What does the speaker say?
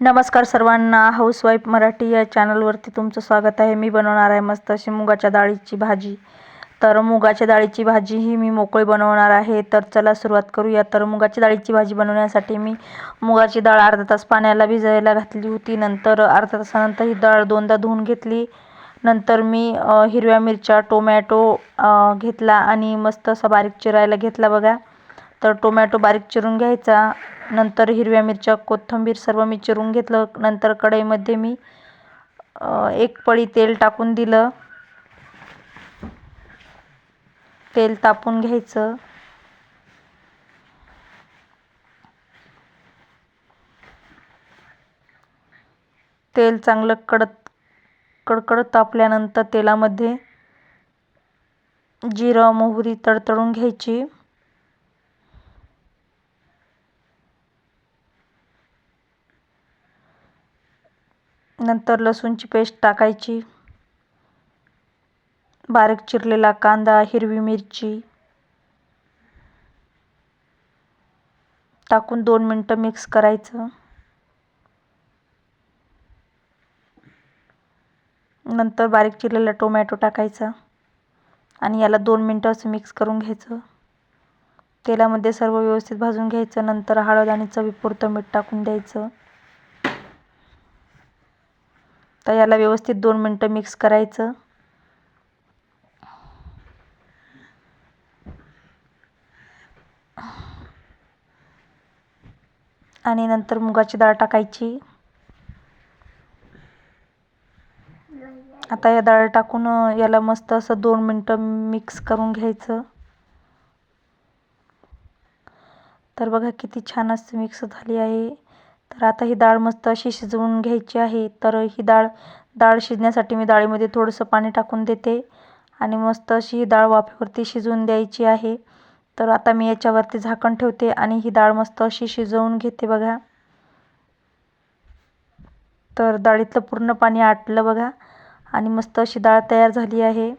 नमस्कार सर्वांना. हाऊसवाईफ मराठी या चॅनलवरती तुमचं स्वागत आहे. मी बनवणार आहे मस्त अशी मुगाच्या डाळीची भाजी. तर मुगाच्या डाळीची भाजी ही मी मोकळी बनवणार आहे. तर चला सुरुवात करूया. तर मुगाची डाळीची भाजी बनवण्यासाठी मी मुगाची डाळ अर्धा तास पाण्याला भिजायला घातली होती. नंतर अर्धा तासानंतर ही डाळ दोनदा धुवून घेतली. नंतर मी हिरव्या मिरच्या टोमॅटो घेतला आणि मस्त असा बारीक चिरायला घेतला बघा. तर टोमॅटो बारीक चिरून घ्यायचा. नंतर हिरव्या मिरच्या कोथिंबीर सर्व मी चिरून घेतलं. नंतर कढईमध्ये मी एक पळी तेल टाकून दिलं. तेल तापून घ्यायचं. तेल चांगलं कडत कडकडत तापल्यानंतर तेलामध्ये जिरं मोहरी तडतडून घ्यायची. नंतर लसूणची पेस्ट टाकायची. बारीक चिरलेला कांदा हिरवी मिरची. टाकून दोन मिनटं मिक्स करायचं. नंतर बारीक चिरलेला टोमॅटो टाकायचा आणि याला दोन मिनटं असं मिक्स करून घ्यायचं. तेलामध्ये सर्व व्यवस्थित भाजून घ्यायचं. नंतर हळद आणि चवीपुरतं मीठ टाकून द्यायचं. तर याला व्यवस्थित दोन मिनटं मिक्स करायचं. आणि नंतर मुगाची डाळ टाकायची. आता या डाळ टाकून याला मस्त असं दोन मिनटं मिक्स करून घ्यायचं. तर बघा किती छान असं मिक्स झाली आहे. तर आता ही डाळ मस्त अशी शिजवून घ्यायची आहे. तर ही डाळ डाळ शिजण्यासाठी मी डाळीमध्ये थोडंसं पाणी टाकून देते आणि मस्त अशी ही डाळ वाफेवरती शिजवून द्यायची आहे. तर आता मी याच्यावरती झाकण ठेवते आणि ही डाळ मस्त अशी शिजवून घेते बघा. तर डाळीतलं पूर्ण पाणी आटलं बघा आणि मस्त अशी डाळ तयार झाली आहे.